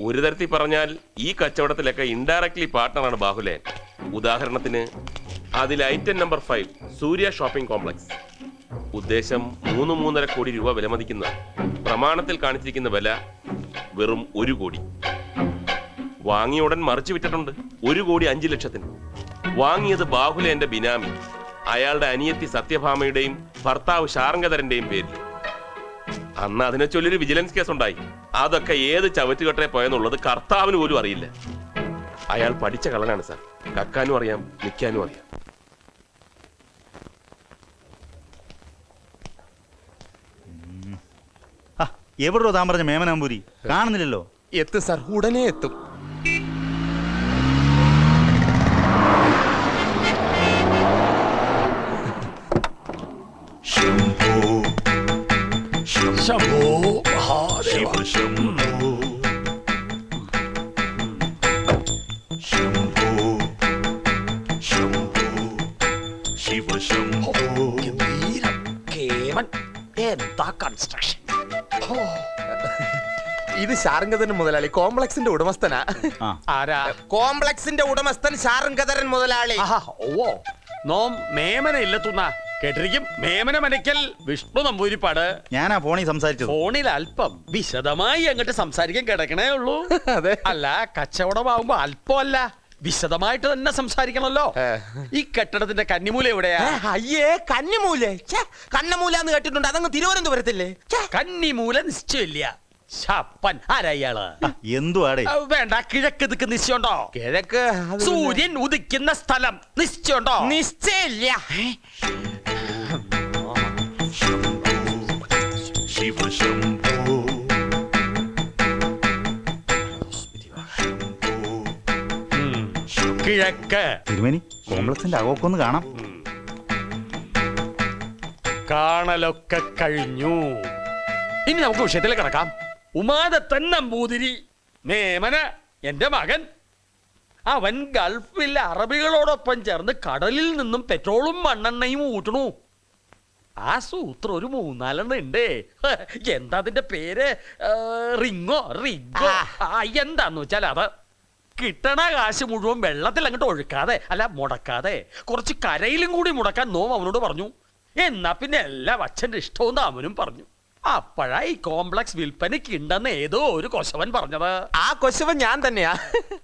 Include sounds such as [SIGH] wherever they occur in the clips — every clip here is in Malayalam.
ഒരു തരത്തിൽ പറഞ്ഞാൽ ഈ കച്ചവടത്തിലൊക്കെ ഇൻഡയറക്ട്ലി പാർട്ട്ണറാണ് ബാഹുലേൻ ഉദാഹരണത്തിന് അതിൽ item number five Surya shopping complex ഉദ്ദേശം മൂന്ന് മൂന്നര കോടി രൂപ വിലമതിക്കുന്ന പ്രമാണത്തിൽ കാണിച്ചിരിക്കുന്ന വില വെറും ഒരു കോടി. വാങ്ങിയ ഉടൻ മറിച്ചു വിട്ടിട്ടുണ്ട് ഒരു കോടി അഞ്ചു ലക്ഷത്തിന്. വാങ്ങിയത് ബാഹുലേന്റെ ബിനാമി അയാളുടെ അനിയത്തി സത്യഭാമയുടെയും ഭർത്താവ് ശാർങ്കധരന്റെയും പേരിൽ. അന്ന് അതിനെ ചൊല്ലൊരു വിജിലൻസ് കേസ് ഉണ്ടായി. അതൊക്കെ ഏത് ചവറ്റുകെട്ടേ പോയെന്നുള്ളത് കർത്താവിന് പോലും അറിയില്ല. അയാൾ പഠിച്ച കള്ളനാണ് സാർ. കക്കാനും അറിയാം നിൽക്കാനും അറിയാം. എവിടെ എവിടോ താൻ പറഞ്ഞ മേമനാമ്പൂരി? കാണുന്നില്ലല്ലോ. എത്തും സാർ ഉടനെ എത്തും. ഇത് ശാരംഗതരൻ മുതലാളി. കോംപ്ലക്സിന്റെ ഉടമസ്ഥനാ. ആരാ? കോംപ്ലക്സിന്റെ ഉടമസ്ഥൻ ശാരംഗതരൻ മുതലാളി. ഓ ഓവോ. നോം മേമന ഇല്ലത്തുന്ന. കേട്ടിരിക്കും? മേമന മനക്കൽ വിഷ്ണു നമ്പൂരിപ്പാട്. ഞാനാ ഫോണിൽ സംസാരിച്ചത്. ഫോണിൽ അല്പം വിശദമായി അങ്ങോട്ട് സംസാരിക്കാൻ കിടക്കണേ ഉള്ളൂ. [LAUGHS] അതെ. അല്ല കച്ചവടമാവുമ്പോ അല്പമല്ല വിശദമായിട്ട് തന്നെ സംസാരിക്കണല്ലോ ഈ കെട്ടിടത്തിന്റെ കന്നിമൂല എവിടെയാ? അയ്യേ കന്നിമൂല. ഛെ, കന്നമൂല എന്ന് കേട്ടിട്ടുണ്ട്. അതങ്ങ് തിരുവനന്തപുരത്തില്ലേ? കന്നിമൂല നിശ്ചയില്ല ശപ്പൻ ആരാ ഇയാൾ? ആ, എന്തുവാടേ? ആ, വേണ്ട കിഴക്ക് ദിക്ക് നിശ്ചയുണ്ടോ കിഴക്ക് അത് സൂര്യൻ ഉദിക്കുന്ന സ്ഥലം നിശ്ചയുണ്ടോ നിശ്ചയില്ല ഉം. കിഴക്ക്. തിരുമേനി കോംപ്ലക്സിന്റെ അകോക്കൊന്ന് കാണാം. കാണലൊക്കെ കഴിഞ്ഞു. ഇനി നമുക്ക് വിഷയത്തിലേക്ക് കിടക്കാം. ഉമാദത്തൻ നമ്പൂതിരി മേമന എന്റെ മകൻ. അവൻ ഗൾഫിൽ അറബികളോടൊപ്പം ചേർന്ന് കടലിൽ നിന്നും പെട്രോളും മണ്ണെണ്ണയും ഊട്ടണു ആ സൂത്രം ഒരു മൂന്നാലെണ്ണം ഉണ്ട് എന്താ അതിന്റെ പേര്? റിങ്ങോ? റിഗോ? ആ, എന്താന്ന് വെച്ചാൽ അത് കിട്ടണ കാശ് മുഴുവൻ വെള്ളത്തിൽ അങ്ങോട്ട് ഒഴുക്കാതെ അല്ല മുടക്കാതെ കുറച്ച് കരയിലും കൂടി മുടക്കാൻ നോം അവനോട് പറഞ്ഞു. എന്നാ പിന്നെ എല്ലാം അച്ഛന്റെ ഇഷ്ടവും അവനും പറഞ്ഞു. അപ്പോഴാ ഈ കോംപ്ലക്സ് വിൽപ്പനയ്ക്ക് ഉണ്ടെന്ന് ഏതോ ഒരു കൊശവൻ പറഞ്ഞത്. ആ കൊശവൻ ഞാൻ തന്നെയാ.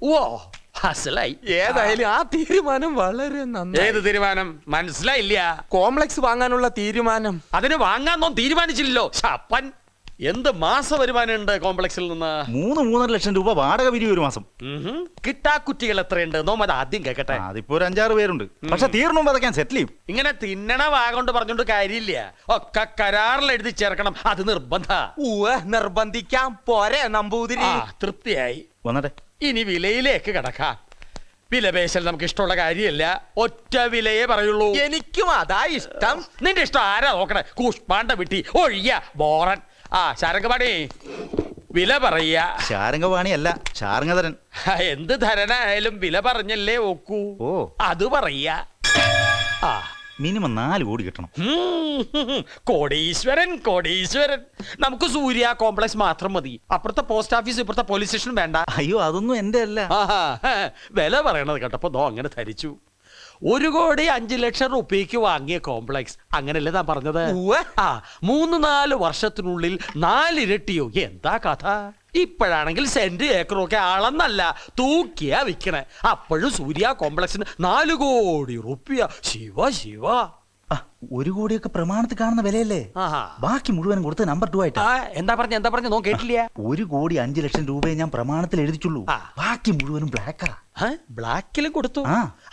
ഓ ഹസലായി. ഏതായാലും ആ തീരുമാനം വളരെ നന്നായി. ഏത് തീരുമാനം? മനസ്സിലായില്ല. കോംപ്ലക്സ് വാങ്ങാനുള്ള തീരുമാനം. അതിന് വാങ്ങാന്നോ തീരുമാനിച്ചില്ലല്ലോ. ശപ്പൻ. എന്ത് മാസ വരുമാനം ഉണ്ട് കോംപ്ലക്സിൽ നിന്ന്? മൂന്ന് മൂന്നര ലക്ഷം രൂപ വാടക പിരിവ് ഒരു മാസം. ഉഹും. കിട്ടാക്കുറ്റികൾ എത്രയുണ്ട്? നോം അത് ആദ്യം കേക്കട്ടെ. അതിപ്പോ ഒരു അഞ്ചാറ് പേരുണ്ട്. പക്ഷെ തീർന്നു ഞാൻ സെറ്റിൽ ചെയ്യും. ഇങ്ങനെ തിന്നണ വാഗോണ്ട് പറഞ്ഞോണ്ട് കാര്യമില്ല. ഒക്കെ കരാറിൽ എഴുതി ചേർക്കണം. അത് നിർബന്ധ. ഉവ്വ് നിർബന്ധിക്കാം. പോരെ നമ്പൂതിരി. ആ തൃപ്തിയായി. വന്നട്ടെ. ഇനി വിലയിലേക്ക് കിടക്കാം. വിലപേശൽ നമുക്ക് ഇഷ്ടമുള്ള കാര്യമല്ല. ഒറ്റ വിലയെ പറയുള്ളൂ. എനിക്കും അതാ ഇഷ്ടം. നിന്റെ ഇഷ്ടം ആരാ നോക്കണേ? കൂഷ്പാണ്ട വിട്ടി ഒഴിയ ബോറൻ. ആ ശാരംഗപാണി. വില പറയ ശാരംഗപാണി അല്ല ശാരംഗധരൻ എന്ത് ധരനായാലും വില പറഞ്ഞല്ലേ ഒക്കൂ ഓ. അത് പറയ ആ. മിനിമം നാല് കോടി കിട്ടണം. കോടീശ്വരൻ കോടീശ്വരൻ. നമുക്ക് സൂര്യ കോംപ്ലക്സ് മാത്രം മതി. അപ്പുറത്തെ പോസ്റ്റ് ഓഫീസ് ഇപ്പുറത്തെ പോലീസ് സ്റ്റേഷൻ വേണ്ട. അയ്യോ അതൊന്നും എന്റെ അല്ല. വില പറയണത് കേട്ടപ്പോ നോ അങ്ങനെ ധരിച്ചു. ഒരു കോടി അഞ്ചു ലക്ഷം റുപ്യക്ക് വാങ്ങിയ കോംപ്ലക്സ്. അങ്ങനല്ലേ താൻ പറഞ്ഞത്? ആ മൂന്ന് നാല് വർഷത്തിനുള്ളിൽ നാലിരട്ടിയോ? എന്താ കഥ? ഇപ്പോഴാണെങ്കിൽ സെന്റ് ഏക്കറും ഒക്കെ അളന്നല്ല തൂക്കിയാ വിൽക്കണേ അപ്പോഴും സൂര്യ കോംപ്ലക്സിന് നാല് കോടി റുപ്യ. ശിവ ശിവ. ഒരു കോടിയൊക്കെ പ്രമാണത്തിൽ കാണുന്ന വിലയല്ലേ? ബാക്കി മുഴുവനും കൊടുത്ത് നമ്പർ ടു ആയിട്ട്. എന്താ പറഞ്ഞ എന്താ പറഞ്ഞു കേട്ടില്ല. ഒരു കോടി അഞ്ചു ലക്ഷം രൂപയെ ഞാൻ പ്രമാണത്തിൽ എഴുതിച്ചുള്ളൂ ബാക്കി മുഴുവനും ബ്ലാക്കാ ആ, ബ്ലാക്കിലും കൊടുത്തു.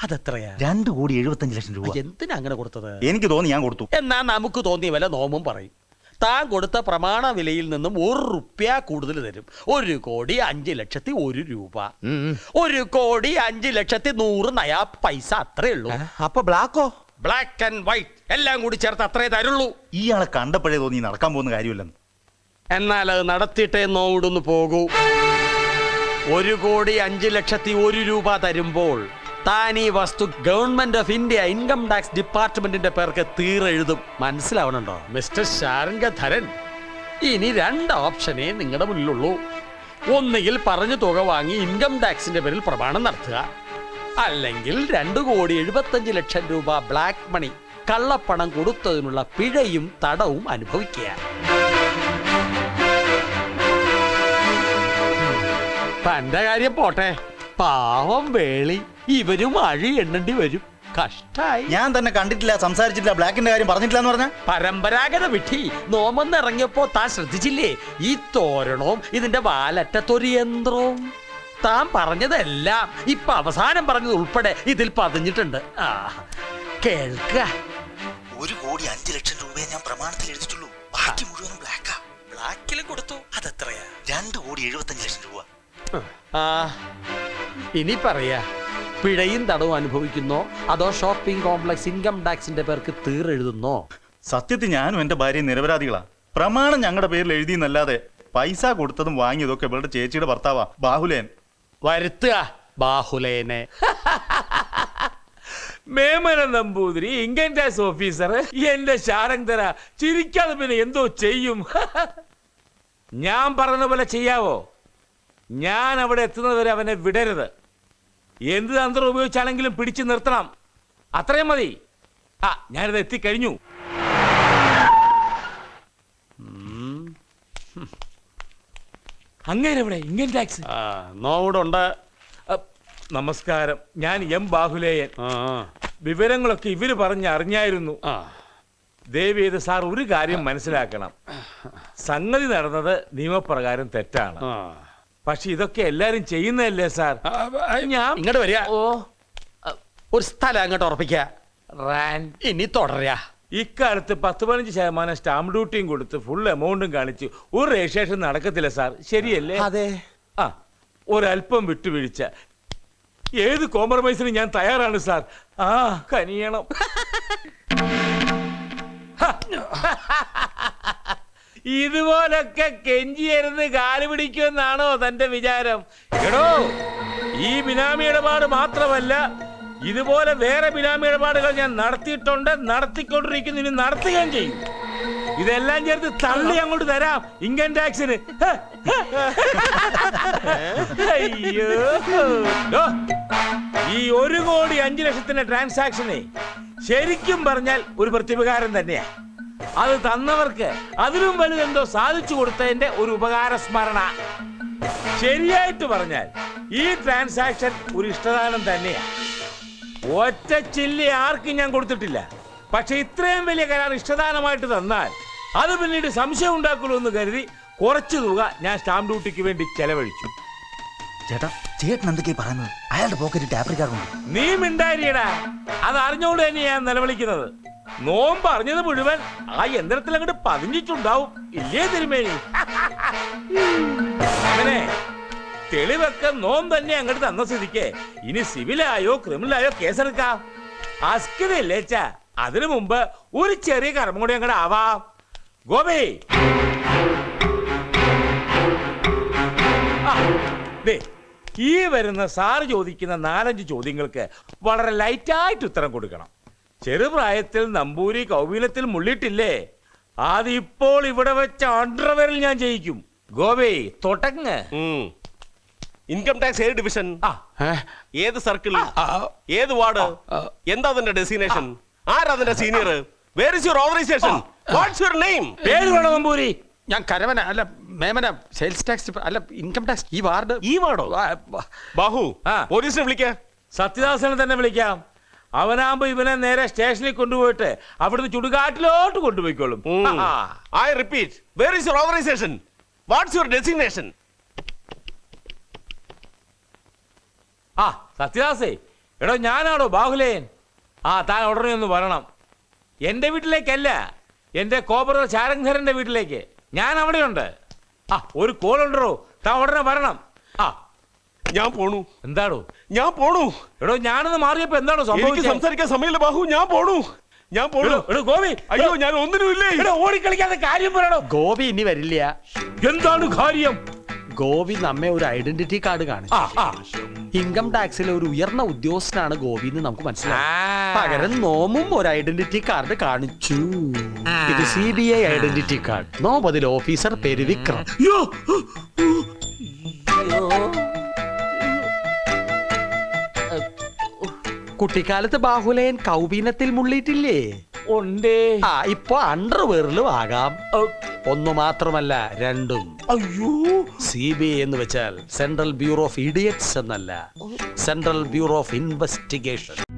അതെത്രയാ? രണ്ട് കോടി എഴുപത്തഞ്ച് ലക്ഷം രൂപ. എന്തിനാ അങ്ങനെ കൊടുത്തത്? എനിക്ക് തോന്നി ഞാൻ കൊടുത്തു. എന്നാ നമുക്ക് തോന്നിയ വില നോമും പറയും. താൻ കൊടുത്ത പ്രമാണ വിലയിൽ നിന്നും ഒരു റുപ്യ കൂടുതൽ തരും. ഒരു കോടി അഞ്ച് ലക്ഷത്തി ഒരു രൂപ. ഒരു കോടി അഞ്ച് ലക്ഷത്തി നൂറ് നയാ പൈസ അത്രേ ഉള്ളൂ. അപ്പൊ ബ്ലാക്കോ ബ്ലാക്ക് ആൻഡ് വൈറ്റ് എല്ലാം കൂടി ചേർത്ത് അത്രേ തരുള്ളൂ. ഇയാളെ കണ്ടപ്പോഴേ തോന്നി നടക്കാൻ പോകുന്ന കാര്യമില്ലെന്ന്. എന്നാൽ അത് നടത്തിയിട്ടേ നോവിടുന്ന് പോകൂ. ഒരു കോടി അഞ്ച് ലക്ഷത്തി ഒരു രൂപ തരുമ്പോൾ താൻ ഈ വസ്തു government of India income tax ഡിപ്പാർട്ട്മെന്റിന്റെ പേർക്ക് തീരെഴുതും മനസ്സിലാവണുണ്ടോ? മിസ്റ്റർ ശാരംഗധരൻ ഇനി രണ്ട് ഓപ്ഷനേ നിങ്ങളുടെ മുന്നിലുള്ളൂ. ഒന്നുകിൽ പറഞ്ഞു തുക വാങ്ങി ഇൻകം ടാക്സിന്റെ പേരിൽ പ്രമാണം നടത്തുക. അല്ലെങ്കിൽ രണ്ട് കോടി എഴുപത്തഞ്ച് ലക്ഷം രൂപ ബ്ലാക്ക് മണി കള്ളപ്പണം കൊടുത്തതിനുള്ള പിഴയും തടവും അനുഭവിക്കുക. തന്റെ കാര്യം പോട്ടെ. പാവം വേളി ഇവരും അഴി എണ്ണേണ്ടി വരും. കഷ്ടായി. ഞാൻ തന്നെ കണ്ടിട്ടില്ല സംസാരിച്ചിട്ടില്ല ബ്ലാക്കിന്റെ കാര്യം പറഞ്ഞിട്ടില്ല എന്ന് പറഞ്ഞ? പരമ്പരാഗത വിട്ടി നോമെന്ന് ഇറങ്ങിയപ്പോ താൻ ശ്രദ്ധിച്ചില്ലേ? ഈ തോരണവും ഇതിന്റെ വാലറ്റത്തൊരു യന്ത്രവും. താൻ പറഞ്ഞതെല്ലാം. ഇപ്പൊ അവസാനം പറഞ്ഞത് ഉൾപ്പെടെ ഇതിൽ പതിഞ്ഞിട്ടുണ്ട്. ആ കേൾക്ക. ഒരു കോടി അഞ്ചു ലക്ഷം രൂപയെ ഞാൻ പ്രമാണത്തിൽ എഴുതിയിട്ടുള്ളൂ. ബാക്കി മുഴുവനും ബ്ലാക്കാ ബ്ലാക്കിലും കൊടുത്തു. അതെത്രയാ? രണ്ട് കോടി എഴുപത്തഞ്ച് ലക്ഷം രൂപ. ആ ഇനി പറയാ പിഴയും തടവും അനുഭവിക്കുന്നോ? അതോ ഷോപ്പിംഗ് കോംപ്ലക്സ് ഇൻകം ടാക്സിന്റെ പേർക്ക് തീറെഴുതുന്നോ സത്യത്തിൽ ഞാനും എന്റെ ഭാര്യയും നിരപരാധികളാ. പ്രമാണം ഞങ്ങളുടെ പേരിൽ എഴുതിയെന്നല്ലാതെ പൈസ കൊടുത്തതും വാങ്ങിയതൊക്കെ ഇവളുടെ ചേച്ചിയുടെ ഭർത്താവാ ബാഹുലേൻ. വരുത്തുക ബാഹുലേനെ. [LAUGHS] Memana Namboothiri income tax officer എന്റെ ശാരംഗര ചിരിക്കാതെ പിന്നെ എന്തോ ചെയ്യും. [LAUGHS] ഞാൻ പറഞ്ഞ പോലെ ചെയ്യാവോ? ഞാൻ അവിടെ എത്തുന്നത് വരെ അവനെ വിടരുത്. എന്ത് തന്ത്രം ഉപയോഗിച്ചാണെങ്കിലും പിടിച്ചു നിർത്തണം. അത്രയും മതി. ആ ഞാനിത് എത്തിക്കഴിഞ്ഞു. അങ്ങേരെവിടെ? Income tax. ആ നമസ്കാരം. ഞാൻ എം ബാഹുലേയൻ. ആ വിവരങ്ങളൊക്കെ ഇവർ പറഞ്ഞ് അറിഞ്ഞായിരുന്നു. ആ. ദേവി ഇത് സാർ ഒരു കാര്യം മനസ്സിലാക്കണം. സംഗതി നടന്നത് നിയമപ്രകാരം തെറ്റാണ്. ആ. പക്ഷെ ഇതൊക്കെ എല്ലാരും ചെയ്യുന്നതല്ലേ സാർ? ആ, ആ, ഞാൻ ഇങ്ങോട്ട് വരിക. ഓ. ഒരു സ്ഥലം അങ്ങോട്ട് ഉറപ്പിക്ക റാൻ. ഇനി തുടരുക ഇക്കാലത്ത് പത്ത് പതിനഞ്ച് ശതമാനം സ്റ്റാമ്പ് ഡ്യൂട്ടിയും കൊടുത്ത് ഫുൾ എമൗണ്ടും കാണിച്ച് ഒരു രജിസ്ട്രേഷൻ നടക്കത്തില്ല സാർ ശരിയല്ലേ? അതെ. ആ ഒരല്പം വിട്ടുവീഴ്ച. ഏത് കോംപ്രമൈസിന് ഞാൻ തയ്യാറാണ് സാർ ആ കനിയണം. ഇതുപോലൊക്കെ കെഞ്ചിയരുന്ന് കാൽ പിടിക്കുമെന്നാണോ തന്റെ വിചാരം? എടോ ഈ ബിനാമി ഇടപാട് മാത്രമല്ല ഇതുപോലെ വേറെ ബിനാമി ഇടപാടുകൾ ഞാൻ നടത്തിയിട്ടുണ്ട് നടത്തിക്കൊണ്ടിരിക്കുന്നു ഇനി നടത്തുകയും ചെയ്യും. ഇതെല്ലാം ചേർത്ത് തള്ളി അങ്ങോട്ട് തരാം. ഇൻകം ടാക്സിന് അയ്യോ. ഈ ഒരു കോടി അഞ്ചു ലക്ഷത്തിന്റെ ട്രാൻസാക്ഷനെ ശരിക്കും പറഞ്ഞാൽ ഒരു പ്രത്യുപകാരം തന്നെയാ. അത് തന്നവർക്ക് അതിലും വലുതെന്തോ സാധിച്ചു കൊടുത്തതിന്റെ ഒരു ഉപകാര സ്മരണ. ശരിയായിട്ട് പറഞ്ഞാൽ ഈ ട്രാൻസാക്ഷൻ ഒരു ഇഷ്ടദാനം തന്നെയാ. ഒറ്റ ചില്ലി ആർക്കും ഞാൻ കൊടുത്തിട്ടില്ല. പക്ഷെ ഇത്രയും വലിയ കരാർ ഇഷ്ടദാനമായിട്ട് തന്നാൽ അത് പിന്നീട് സംശയം ഉണ്ടാക്കുള്ളൂ എന്ന് കരുതി കുറച്ച് തുക ഞാൻ സ്റ്റാമ്പ് ഡ്യൂട്ടിക്ക് വേണ്ടി ചെലവഴിച്ചു. ചേട്ടാ ചേട്ടൻ എന്തൊക്കെയാ പറയുന്നത്? അയാളുടെ പോക്കറ്റ് ടാപ്പ് കാർഡുണ്ട് നീ മിണ്ടായിരിയടാ. അത് അറിഞ്ഞുകൊണ്ട് തന്നെ ഞാൻ നിലവിളിക്കുന്നത്. നോമ്പ് അറിഞ്ഞത് മുഴുവൻ ആ യന്ത്രത്തിൽ അങ്ങോട്ട് പതിഞ്ഞിട്ടുണ്ടാവും. ഇല്ലേ തിരുമേനി? [LAUGHS] അങ്ങനെ തെളിവൊക്കെ നോം തന്നെ അങ്ങോട്ട് തന്ന സ്ഥിതിക്ക്. ഇനി സിവിലായോ ക്രിമിനലായോ കേസെടുക്കാം. അസ്കിതല്ലേച്ചാ അതിനു മുമ്പ് ഒരു ചെറിയ കർമ്മം കൂടി അങ്ങോട്ട് ആവാം. ഗോപി! ഈ വരുന്ന സാറ് ചോദിക്കുന്ന നാലഞ്ച് ചോദ്യങ്ങൾക്ക് വളരെ ലൈറ്റായിട്ട് ഉത്തരം കൊടുക്കണം. ചെറുപ്രായത്തിൽ നമ്പൂരി കൗവീനത്തിൽ മുള്ളിട്ടില്ലേ അതിപ്പോൾ ഇവിടെ വെച്ച അണ്ടർവെയറിൽ ഞാൻ ജയിക്കും. ഗോപേ തൊട്ടങ്ങ് ഇൻകം ടാക്സ് ഏത് ഡിവിഷൻ ആ. ഏത് സർക്കിൾ ആ, ഏത് വാർഡ്? എന്താ അതിന്റെ ഡെസ്റ്റിനേഷൻ ആരാ അതിന്റെ senior where is your organisation what's your name പേര് വേണോ നമ്പൂരി? ഞാൻ കരവന അല്ല മേമന സെയിൽസ് ടാക്സ് അല്ല ഇൻകം ടാക്സ് ഈ വാർഡ്. ഈ വാർഡോ? ബാഹു. പോലീസിനെ വിളിക്ക. സത്യദാസനെ തന്നെ വിളിക്കാം. അവനാകുമ്പോ ഇവനെ നേരെ സ്റ്റേഷനിൽ കൊണ്ടുപോയിട്ട് അവിടുന്ന് ചുടുകാട്ടിലോട്ട് കൊണ്ടുപോയിക്കോളും. I repeat where is your organisation what's your designation ആ സത്യദാസേ. എടോ ഞാനാണോ ബാഹുലേൻ ആ താൻ ഉടനെ ഒന്ന് വരണം. എന്റെ വീട്ടിലേക്കല്ല എന്റെ കോപ്പറ ചാരംധരന്റെ വീട്ടിലേക്ക്. ഞാൻ അവിടെയുണ്ട്. ആ ഒരു കോൾ ഉണ്ടോ താൻ ഉടനെ വരണം. ആ. ഞാൻ പോണു. എന്താണോ ഞാൻ പോണു. എടോ ഞാനൊന്ന് മാറിയപ്പോ എന്താണോ എനിക്ക് സംഭവിച്ചത് സംസാരിക്കാൻ സമയമില്ല ബാഹു. ഞാൻ പോണു. ഞാൻ പോണു. എടോ, എടോ ഗോപി. അയ്യോ ഞാൻ ഒന്നിനുമില്ലേ? എടോ ഓടിക്കളിക്കാതെ കാര്യം പറയണോ ഗോപി ഇനി വരില്ല. എന്താണ് കാര്യം? ഗോപി നമ്മെ ഒരു ഐഡന്റിറ്റി കാർഡ് കാണിച്ചു ഇൻകം ടാക്സിലെ ഒരു ഉയർന്ന ഉദ്യോഗസ്ഥനാണ് ഗോപി എന്ന് നമുക്ക് മനസ്സിലായി. പകരം നോമും ഒരു ഐഡന്റിറ്റി കാർഡ് കാണിച്ചു. ഇത് C B I identity card നോം അതിൽ ഓഫീസർ പേര് വിക്രം. കുട്ടിക്കാലത്ത് ബാഹുലയൻ കൗബീനത്തിൽ മുള്ളിയിട്ടില്ലേ? ഉണ്ടേ. ആ ഇപ്പൊ അണ്ടർവെയറിലും ആകാം. ഒന്നു മാത്രമല്ല രണ്ടും. അയ്യോ. സി ബി ഐ എന്ന് വെച്ചാൽ സെൻട്രൽ ബ്യൂറോ ഓഫ് ഇഡിയറ്റ്സ് എന്നല്ല. Central bureau of investigation